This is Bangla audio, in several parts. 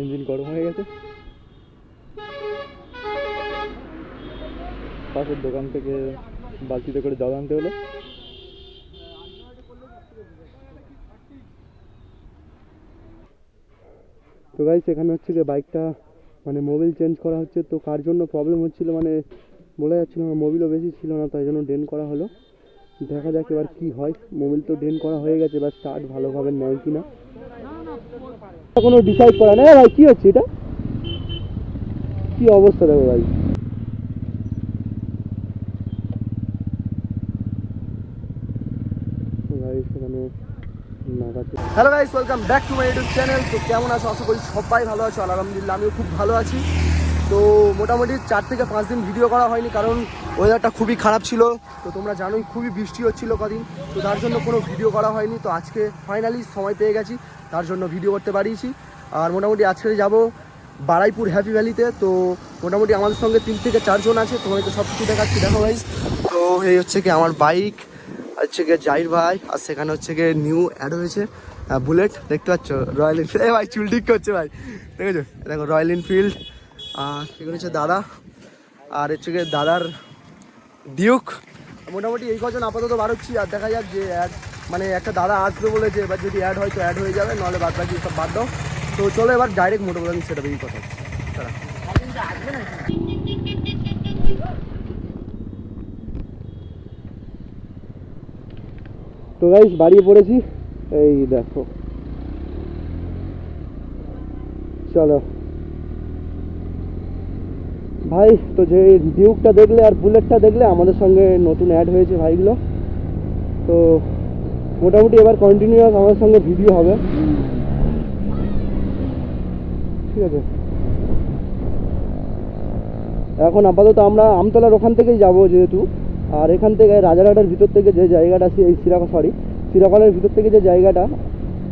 ইঞ্জিন গরম হয়ে গেছে। পাশের দোকান থেকে বালতিতে করে জল আনতে হলো। তো গাইস এখানে হচ্ছে যে বাইকটা মানে মোবিল চেঞ্জ করা হচ্ছে। তো কার জন্য প্রবলেম হচ্ছিল মানে বলা যাচ্ছিল না মোবিলও বেশি ছিল না, তাই জন্য ডেন করা হলো। দেখা যাক এবার কি হয়। মোবিল তো ডেন করা হয়ে গেছে, এবার স্টার্ট ভালোভাবে নেয় কি না কোনো ডিসাইড করা নেই। ভাই, কি হচ্ছে এটা? কি অবস্থা দেখো ভাই। Hello guys welcome back to my YouTube channel তো কেমন আছো? আশা করি সবাই ভালো আছো। আলহামদুলিল্লাহ, আমিও খুব ভালো আছি। তো মোটামুটি চার থেকে পাঁচ দিন ভিডিও করা হয়নি, কারণ ওয়েদারটা খুবই খারাপ ছিল। তো তোমরা জানোই, খুবই বৃষ্টি হচ্ছিল কদিন। তো তার জন্য কোনো ভিডিও করা হয়নি। তো আজকে ফাইনালি সময় পেয়ে গেছি, তার জন্য ভিডিও করতে পারিয়েছি। আর মোটামুটি আজকে যাব বারাইপুর হ্যাপি ভ্যালিতে তো মোটামুটি আমাদের সঙ্গে তিন থেকে চারজন আছে। তোমাকে সব কিছু দেখাচ্ছি। দেখো ভাই তো এই হচ্ছে কি আমার বাইক হচ্ছে গিয়ে জাহির ভাই, আর সেখানে হচ্ছে গিয়ে নিউ অ্যাড হয়েছে বুলেট দেখতে পাচ্ছ? রয়্যাল এনফিল্ড ভাই, চুল ঠিক করছে ভাই। দেখেছ? দেখো রয়্যাল এনফিল্ড আর এখানে হচ্ছে দাদা, আর হচ্ছে গিয়ে দাদার ডিউক মোটামুটি এই কজন আপাতত বার হচ্ছি আর দেখা যাক যে অ্যাড মানে একটা দাদা আসবে বলেছে এবার যদি অ্যাড হয় তো অ্যাড হয়ে যাবে নাহলে বাদ বাকি সব বাদ দাও। তো চলো এবার ডাইরেক্ট মোটো বলেন সেটা বেরিয়ে কথা। হচ্ছে তো গাইস বাড়িয়ে পড়েছি। এই দেখো। চলো। ভাই, তো যে ডিউকটা দেখলে আর বুলেটটা দেখলে, আমাদের সঙ্গে নতুন অ্যাড হয়েছে ভাইগুলো। তো মোটামুটি এবার কন্টিনিউয়াস আমাদের সঙ্গে ভিডিও হবে। ঠিক আছে। এখন আপাতত আমরা আমতলার ওখান থেকেই যাব যেহেতু। আর এখান থেকে রাজারহাটের ভিতর থেকে যে জায়গাটা এই সিরাকা সরি সিরাকলের ভিতর থেকে যে জায়গাটা,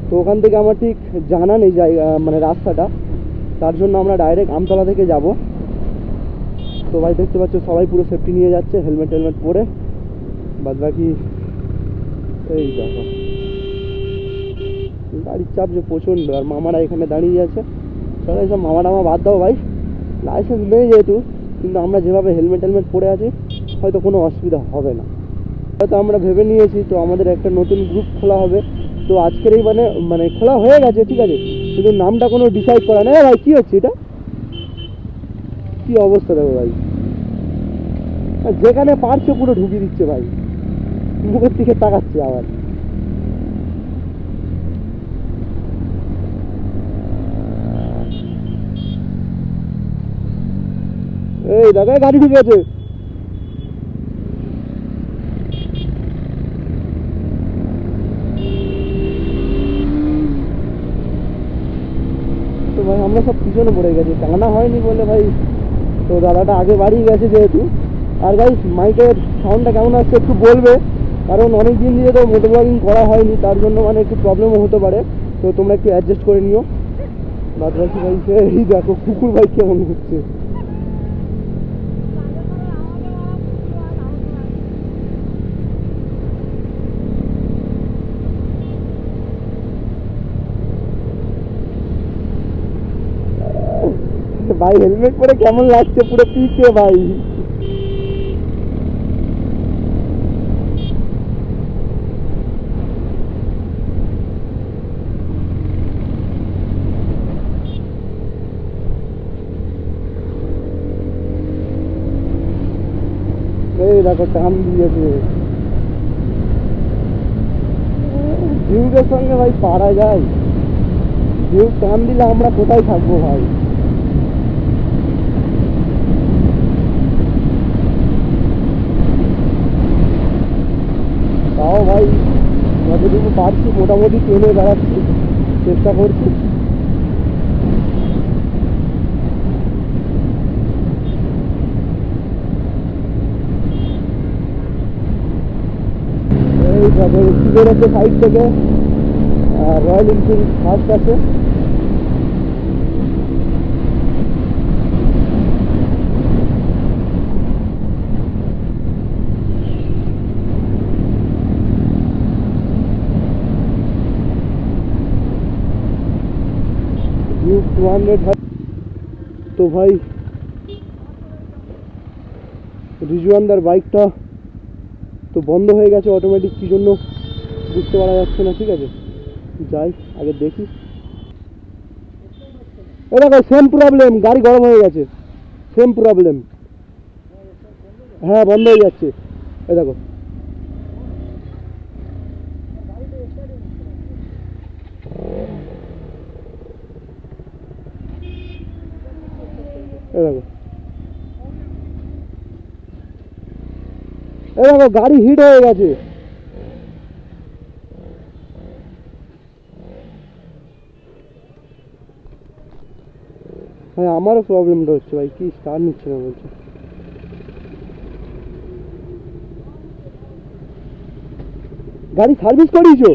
তো ওখান থেকে আমার ঠিক জানা নেই জায়গা মানে রাস্তাটা। তার জন্য আমরা ডাইরেক্ট আমতলা থেকে যাব। তো ভাই, দেখতে পাচ্ছ, সবাই পুরো সেফটি নিয়ে যাচ্ছে হেলমেট টেলমেট পরে। বাদ বাকি এই দেখো। গাড়ির চাপ যে প্রচণ্ড, আর মামারা এখানে দাঁড়িয়ে আছে। চলো এইসব মামা টামা বাদ দাও ভাই। লাইসেন্স নেই যেহেতু, কিন্তু আমরা যেভাবে হেলমেট টেলমেট পরে আছি হয়তো কোনো অসুবিধা হবে না। হয়তো আমরা ভেবে নিয়েছি, তো আমাদের একটা নতুন গ্রুপ খোলা হবে। তো আজকের এই মানে মানে খোলা হয়ে গেছে, ঠিক আছে? কিন্তু নামটা কোনো ডিসাইড করা নেই। ভাই, কী হচ্ছে এটা? কি অবস্থা দেখো ভাই। যেখানে পারছে পুরো ঢুকিয়ে দিচ্ছে ভাই। মুখের দিকে তাকাচ্ছে আবার। এই দাদা গাড়ি ঢুকে আছে তো ভাই আমরা সব পিছনে পড়ে গেছে। টানা হয়নি বলে ভাই, তো দাদাটা আগে বাড়িয়ে গেছে যেহেতু। আর ভাই মাইকের সাউন্ডটা কেমন আসছে একটু বলবে, কারণ অনেক দিন দিয়ে তো মোটর ব্লগিং করা হয়নি, তার জন্য মানে একটু প্রবলেমও হতে পারে। তো তোমরা একটু অ্যাডজাস্ট করে নিও। বাদবাকি ভাই এই দেখো, কুকুর ভাই কেমন হচ্ছে। ভাই হেলমেট পরে কেমন লাগছে? পুরো পিছে ভাই। এই দেখো, টান দিয়েছে। ডিউকের সঙ্গে ভাই পারা যায়। ডিউক টান দিলে আমরা কোথায় থাকব ভাই তাও ভাই যতটুকু পারছি মোটামুটি ট্রেনে বেড়াচ্ছি চেষ্টা করছি। সাইড থেকে রয়্যাল এনফিল্ড ফার্স্ট আছে। টু হান্ড্রেড তো ভাই, রিজওয়ানদার বাইকটা তো বন্ধ হয়ে গেছে অটোমেটিক কী জন্য বুঝতে পারা যাচ্ছে না, ঠিক আছে? যাই, আগে দেখি। এ দেখো সেম প্রবলেম গাড়ি গরম হয়ে গেছে। সেম প্রবলেম হ্যাঁ বন্ধ হয়ে যাচ্ছে। এ দেখো এ গাড়ি হিট হয়ে গেছে। হ্যাঁ আমারও প্রবলেমটা হচ্ছে ভাই, কি স্টার নিচ্ছে না বলছে। গাড়ি সার্ভিস করিয়েছো?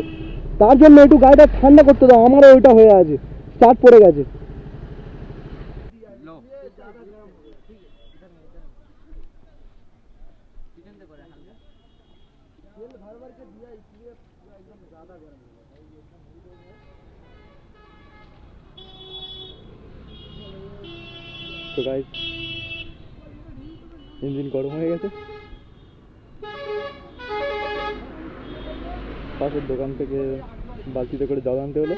তার জন্য একটু গাড়িটা ঠান্ডা করতে দাও, আমারও ওইটা হয়ে আছে স্টার্ট পড়ে গেছে। তো গাইজ ইঞ্জিন গরম হয়ে গেছে। পাশের দোকান থেকে বালতিতে করে জল আনতে হলো।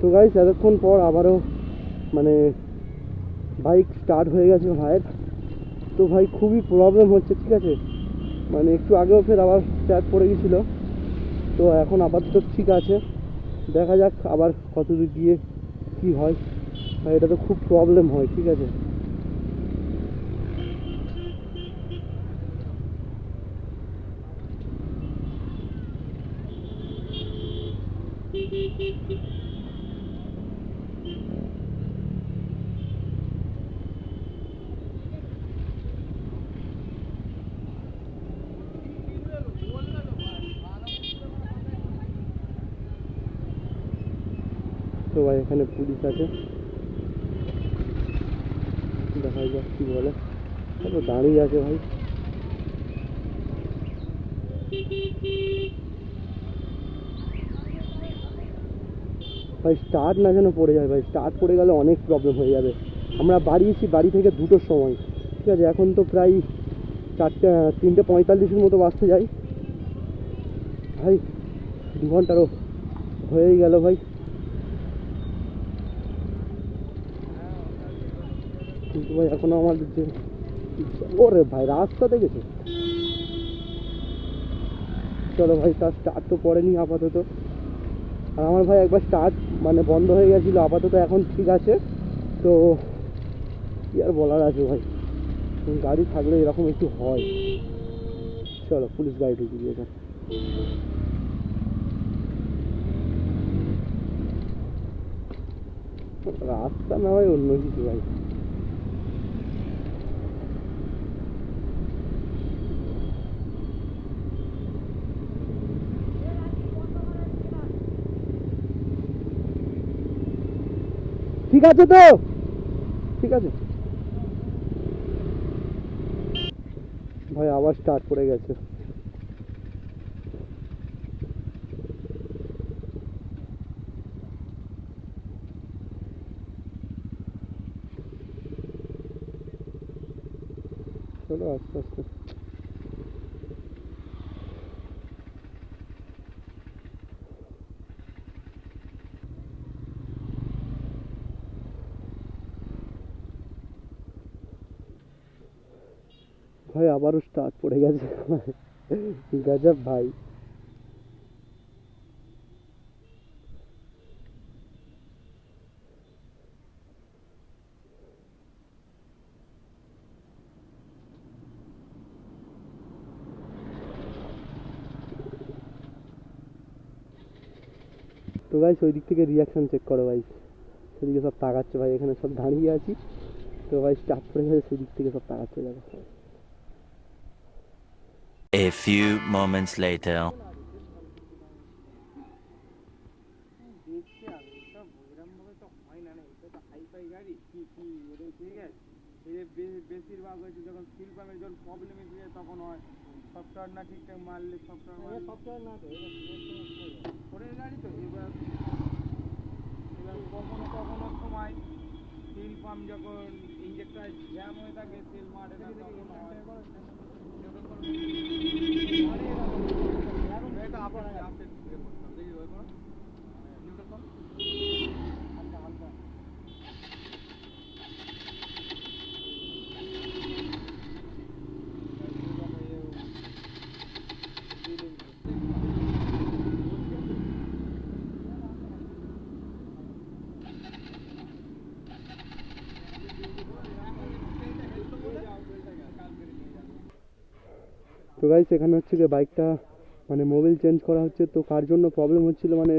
তো গাইস এতক্ষণ পর আবারও মানে বাইক স্টার্ট হয়ে গেছে ভাইয়ের। তো ভাই, খুবই প্রবলেম হচ্ছে, ঠিক আছে? মানে একটু আগেও ফের আবার স্টার্ট পড়ে গেছিল তো এখন আপাতত ঠিক আছে। দেখা যাক আবার কত দূর গিয়ে কী হয়। এটা তো খুব প্রবলেম হয়, ঠিক আছে? তো ভাই এখানে পুলিশ আছে। দেখা যাক কি বলে। দাঁড়িয়ে আছে ভাই। ভাই স্টার্ট না যেন পড়ে যায় ভাই। স্টার্ট পড়ে গেলে অনেক প্রবলেম হয়ে যাবে। আমরা বাড়িয়েছি বাড়ি থেকে দুটোর সময়। ঠিক আছে, এখন তো প্রায় চারটে, তিনটে পঁয়তাল্লিশের মতো বাসতে যাই ভাই, দু ঘন্টারও হয়েই গেল ভাই। কিন্তু ভাই, এখনও আমাদের যে ওরে ভাই, রাস্তা দেখেছ? চলো ভাই, তার স্টার্ট তো পড়েনি আপাতত। আর আমার ভাই একবার স্টার্ট মানে বন্ধ হয়ে গেছিল, আপাতত এখন ঠিক আছে। তো কি আর বলার আছে ভাই? গাড়ি থাকলে এরকম একটু হয়। চলো, পুলিশ গাড়ি ঢুকিয়ে দিয়েছে রাস্তা না হয় অন্য কিছু ভাই ঠিক আছে তো? ঠিক আছে। ভাই আবার স্টার্ট করে গেছে। চলো আস্তে আস্তে ভাই আবারও স্টার্ট পড়ে গেছে। গজব ভাই। তো গাইস ওই দিক থেকে রিয়াকশন চেক করো ভাই। সেদিকে সব তাকাচ্ছে ভাই, এখানে সব দাঁড়িয়ে আছি। তো ভাই স্টার্ট পড়ে গেছে, সেদিক থেকে সব তাকাচ্ছে দেখো। A few moments later. বেশিরভাগ বেশিরভাগ হয়েছে যখন স্কিল পাম্পের যখন প্রবলেম এসে যায় তখন হয় সফটওয়্যার না ঠিকঠাক মারলে সফটওয়্যার সফটওয়্যার না তো পরের গাড়ি তো এবার এবার কখনো কখনো সময় স্টিল পাম্প যখন ইঞ্জেক্টর জ্যাম হয়ে থাকে তেল মারে না তখন Ja, aber ja, গাইস এখানে হচ্ছে যে বাইকটা মানে মোবিল চেঞ্জ করা হচ্ছে। তো কার জন্য প্রবলেম হচ্ছিল মানে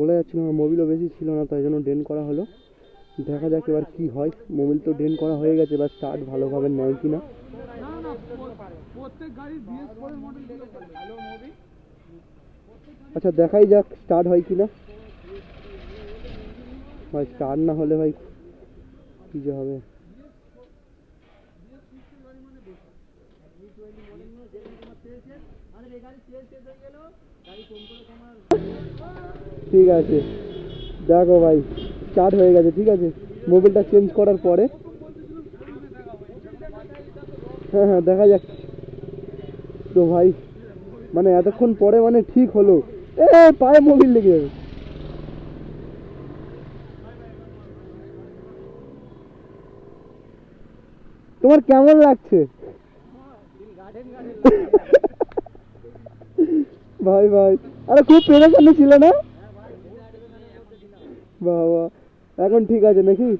বলা যাচ্ছিল না মোবিলও বেশি ছিল না, তাই জন্য ডেন করা হলো। দেখা যাক এবার কি হয়। মোবিল তো ডেন করা হয়ে গেছে, এবার স্টার্ট ভালোভাবে নেয় কি না আচ্ছা দেখাই যাক স্টার্ট হয় কি না ভাই স্টার্ট না হলে ভাই, কি যে হবে। ঠিক আছে। দেখো ভাই স্টার্ট হয়ে গেছে ঠিক আছে? মোবিলটা চেঞ্জ করার পরে। হ্যাঁ হ্যাঁ দেখা যাক। তো ভাই মানে এতক্ষণ পরে মানে ঠিক হলো। এ পায়ে মোবিল লেগে যাবে তোমার কেমন লাগছে? ভাই ভাই। আরে খুব পেরেশানি ছিল না? বাবা। এখন ঠিক আছে নাকি?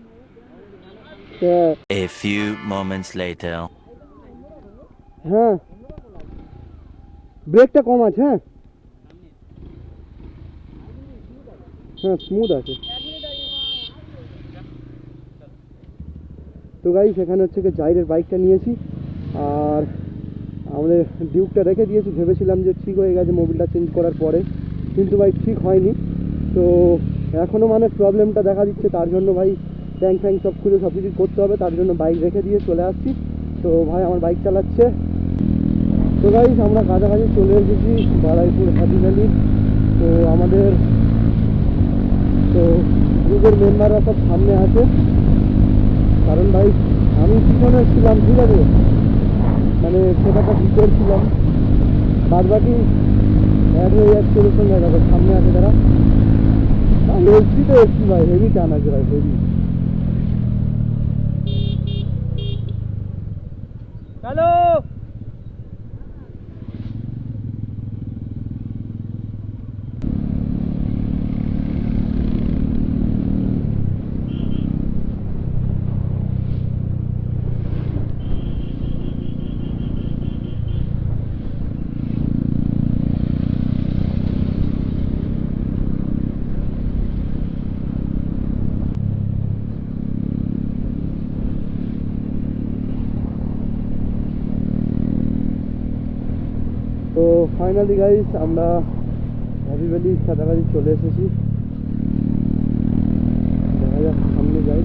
হ্যাঁ। A few moments later. হ্যাঁ। ব্রেকটা কম আছে হ্যাঁ? হ্যাঁ স্মুথ আছে। তো গাই সেখানে হচ্ছে কি জাইরের বাইকটা নিয়েছি। আর আমাদের ডিউকটা রেখে দিয়েছি। ভেবেছিলাম যে ঠিক হয়ে গেছে মোবিলটা চেঞ্জ করার পরে। কিন্তু ভাই, ঠিক হয়নি। তো এখনও মানে প্রবলেমটা দেখা দিচ্ছে। তার জন্য ভাই ট্যাঙ্ক ফ্যাং সব খুলে সব কিছু করতে হবে। তার জন্য বাইক রেখে দিয়ে চলে আসছি। তো ভাই, আমার বাইক চালাচ্ছে। তো গাইস আমরা কাছাকাছি চলে এসেছি বারাইপুর ভ্যালি তো আমাদের, তো গ্রুপের মেম্বাররা সব সামনে আছে। কারণ ভাই, আমি পিছনে ছিলাম, ঠিক আছে? মানে সেটাটা ঠিক করেছিলাম বাদ বাকি অ্যাড হয়ে যাচ্ছে এরকম দেখো সামনে আছে তারা। এসছি তো এসছি ভাই হেভি টান আছে ভাই হেভি হ্যালো তো ফাইনালি গাইস আমরা হ্যাপি ভ্যালির কাছাকাছি চলে এসেছি। দেখা যাক সামনে যাই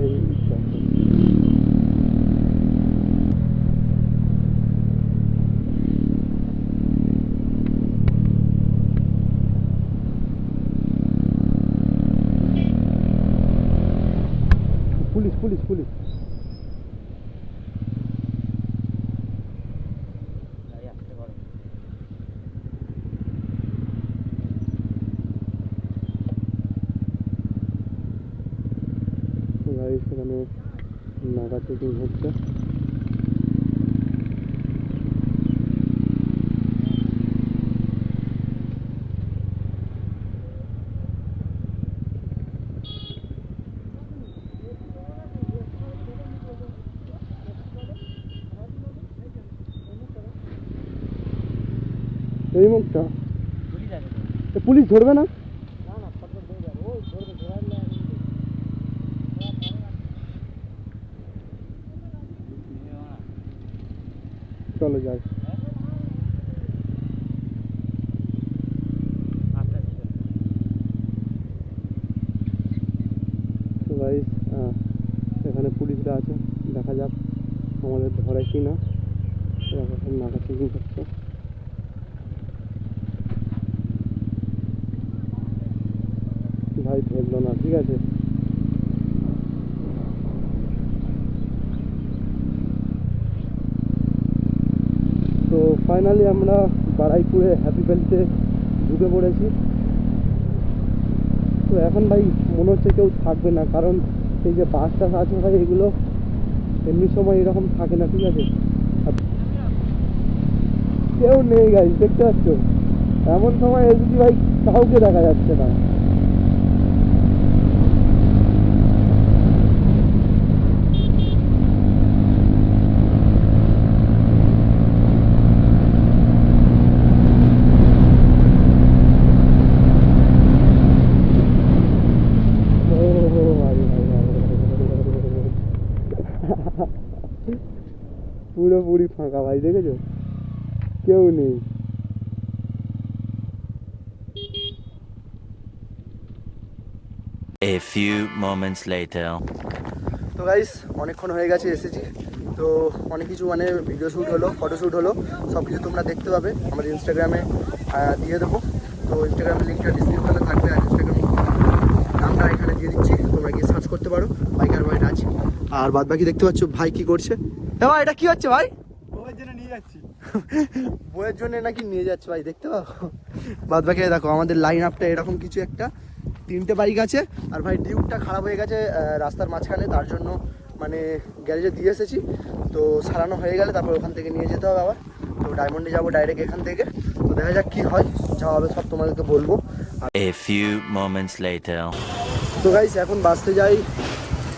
এই দেখো। পুলিশ পুলিশ পুলিশ গাড়ি সেখানে নাগা চেকিং হচ্ছে। এই মুখটা পুলিশ ধরবে না? চলো যাই এখানে পুলিশরা আছে, দেখা যাক আমাদের ধরে কি না এরা এখন নাকা চেকিং করছে ভাই ধরলো না, ঠিক আছে তো ফাইনালি আমরা বারাইপুরে হ্যাপি ভ্যালিতে ঢুকে পড়েছি। তো এখন ভাই মনে হচ্ছে কেউ থাকবে না, কারণ এই যে বাস টাস আছে ভাই, এগুলো এমনি সময় এরকম থাকে না, ঠিক আছে? কেউ নেই গাই দেখতে পাচ্ছ? এমন সময় এসেছি ভাই, কাউকে দেখা যাচ্ছে না ও ভাই ভাই ভাই পুরোপুরি ফাঁকা ভাই দেখেছ? কেউ নেই। A few moments later. তো গাইস অনেকক্ষণ হয়ে গেছে এসেছি। তো অনেক কিছু মানে ভিডিও শ্যুট হলো ফটো শ্যুট হলো সব কিছু তোমরা দেখতে পাবে। আমাদের ইনস্টাগ্রামে দিয়ে দেবো। তো ইনস্টাগ্রামের লিঙ্কটা ডিসক্রিপশনে থাকবে আর ইনস্টাগ্রাম নামটা এখানে দিয়ে দিচ্ছি। তোমরা গিয়ে সার্চ করতে পারো। বাইকার ভাই রাজ। আর বাদ বাকি দেখতে পাচ্ছ ভাই কি করছে? ভাই এটা কি হচ্ছে ভাই? ওই জন্য নিয়ে যাচ্ছি। বইয়ের জন্য নাকি নিয়ে যাচ্ছে ভাই দেখতে পাবো বাদ বাকি দেখো আমাদের লাইন আপটা এরকম কিছু একটা। তিনটে বাইক আছে আর ভাই ডিউটটা খারাপ হয়ে গেছে রাস্তার মাঝখানে তার জন্য মানে গ্যারেজে দিয়ে এসেছি। তো সারানো হয়ে গেলে তারপর ওখান থেকে নিয়ে যেতে হবে আবার। তো ডায়মন্ডে যাব ডাইরেক্ট এখান থেকে। তো দেখা যাক কী হয় যা হবে সব তোমাদেরকে বলব। A few moments later. তো গাইস এখন বাসতে যাই।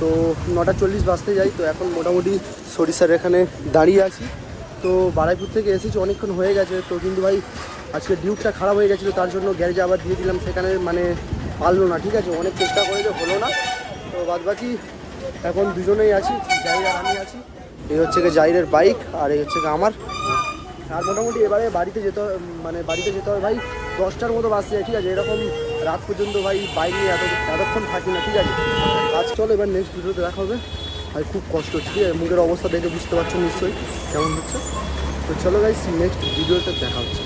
তো নটা চল্লিশ বাসতে যাই, তো এখন মোটামুটি সরিষার এখানে দাঁড়িয়ে আছি। তো বারাইপুর থেকে এসেছি, অনেকক্ষণ হয়ে গেছে। তো কিন্তু ভাই, আজকে ডিউকটা খারাপ হয়ে গেছিল, তার জন্য গ্যারেজে আবার দিয়ে দিলাম, সেখানে মানে পারল না, ঠিক আছে? অনেক চেষ্টা করে যে হলো না। তো বাদ বাকি এখন দুজনেই আছি জাইর আর আমি আছি। এই হচ্ছে গিয়ে জাইরের বাইক আর এই হচ্ছে গিয়ে আমার। আর মোটামুটি এবারে বাড়িতে যেতে মানে বাড়িতে যেতে হবে ভাই, দশটার মতো বাস যায় ঠিক আছে? এরকম রাত পর্যন্ত ভাই বাইরে এত এতক্ষণ থাকি না, ঠিক আছে? আজ চলো এবার নেক্সট ভিডিওতে দেখা হবে। ভাই, খুব কষ্ট হচ্ছে, ঠিক আছে? মুখের অবস্থা দেখে বুঝতে পারছ নিশ্চয়ই। কেমন হচ্ছে? তো চলো ভাই নেক্সট ভিডিওতে দেখা হচ্ছে।